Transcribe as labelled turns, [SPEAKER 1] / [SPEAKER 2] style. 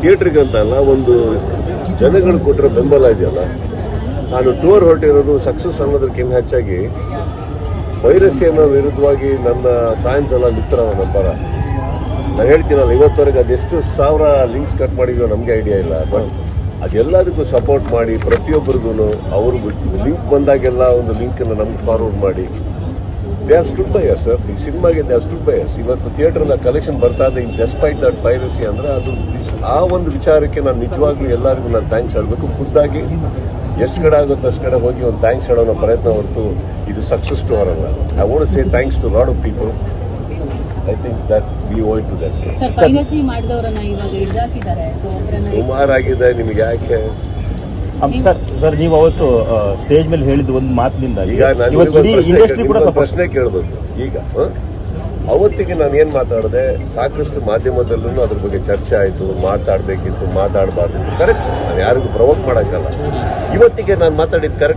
[SPEAKER 1] ಥಿಯೇಟ್ರಿಗೆ ಅಂತ ಅಲ್ಲ ಒಂದು ಜನಗಳು ಕೊಟ್ಟಿರೋ ಬೆಂಬಲ ಇದೆಯಲ್ಲ, ನಾನು ಟೂರ್ ಹೊರಟಿರೋದು ಸಕ್ಸಸ್ ಅನ್ನೋದಕ್ಕಿಂತ ಹೆಚ್ಚಾಗಿ ವೈರಸ್ಸಿನ ವಿರುದ್ಧವಾಗಿ ನನ್ನ ಫ್ಯಾನ್ಸ್ ಎಲ್ಲ ಮಿತ್ರ ನಂಬರ. ನಾನು ಹೇಳ್ತೀನಲ್ಲ, ಇವತ್ತವರೆಗೆ ಅದೆಷ್ಟು ಸಾವಿರ ಲಿಂಕ್ಸ್ ಕಟ್ ಮಾಡಿದ್ರು ನಮಗೆ ಐಡಿಯಾ ಇಲ್ಲ ಬಟ್ ಅದೆಲ್ಲದಕ್ಕೂ ಸಪೋರ್ಟ್ ಮಾಡಿ ಪ್ರತಿಯೊಬ್ಬರಿಗೂ ಅವ್ರಿಗೂ ಲಿಂಕ್ ಬಂದಾಗೆಲ್ಲ ಒಂದು ಲಿಂಕನ್ನು ನಮ್ಗೆ ಫಾರ್ವರ್ಡ್ ಮಾಡಿ. They have stood by sir ಈ ಸಿನಿಮಾಗೆ ದೇ ಹ್ಯಾವ್ ಸ್ಟುಡ್ ಬೈ ಇವತ್ತು ಥಿಯೇಟ್ರನ್ನ ಕಲೆಕ್ಷನ್ ಬರ್ತಾ ಇದೆ. ಡೆಸ್ಪೈಟ್ ದಟ್ ಪೈರಸಿ ಅಂದರೆ ಅದು ಆ ಒಂದು ವಿಚಾರಕ್ಕೆ ನಾನು ನಿಜವಾಗ್ಲೂ ಎಲ್ಲರಿಗೂ ನಾನು ಥ್ಯಾಂಕ್ಸ್ ಹೇಳಬೇಕು. ಖುದ್ದಾಗಿ ಎಷ್ಟು ಕಡೆ ಆಗುತ್ತೋ ಅಷ್ಟು ಕಡೆ ಹೋಗಿ ಒಂದು ಥ್ಯಾಂಕ್ಸ್ ಹೇಳೋ ಅನ್ನೋ ಪ್ರಯತ್ನ ಹೊರತು ಇದು ಸಕ್ಸಸ್ ಟು ಅವರಲ್ಲ I want say thanks to lot of people I think that we owe to that ಸುಮಾರಾಗಿದೆ ನಿಮಗೆ ಯಾಕೆ?
[SPEAKER 2] ಸರ್ ಸರ್ ನೀವು ಅವತ್ತು ಸ್ಟೇಜ್ ಮೇಲೆ ಹೇಳಿದ ಒಂದು ಮಾತಿನಿಂದ
[SPEAKER 1] ಈಗ
[SPEAKER 2] ಇಂಡಸ್ಟ್ರಿ ಕೂಡ
[SPEAKER 1] ಪ್ರಶ್ನೆ ಕೇಳಬೇಕು. ಈಗ ಅವತ್ತಿಗೆ ನಾನು ಏನು ಮಾತಾಡಿದೆ? ಸಾಕಷ್ಟು ಮಾಧ್ಯಮದಲ್ಲೂ ಅದ್ರ ಬಗ್ಗೆ ಚರ್ಚೆ ಆಯಿತು ಮಾತಾಡಬೇಕಿತ್ತು ಮಾತಾಡಬಾರ್ದಿತ್ತು. ಕರೆಕ್ಟ್ ನಾನು ಯಾರಿಗೂ ಪ್ರವೋಕ್ ಮಾಡೋಕ್ಕಲ್ಲ. ಇವತ್ತಿಗೆ ನಾನು ಮಾತಾಡಿದ್ದು ಕರೆಕ್ಟ್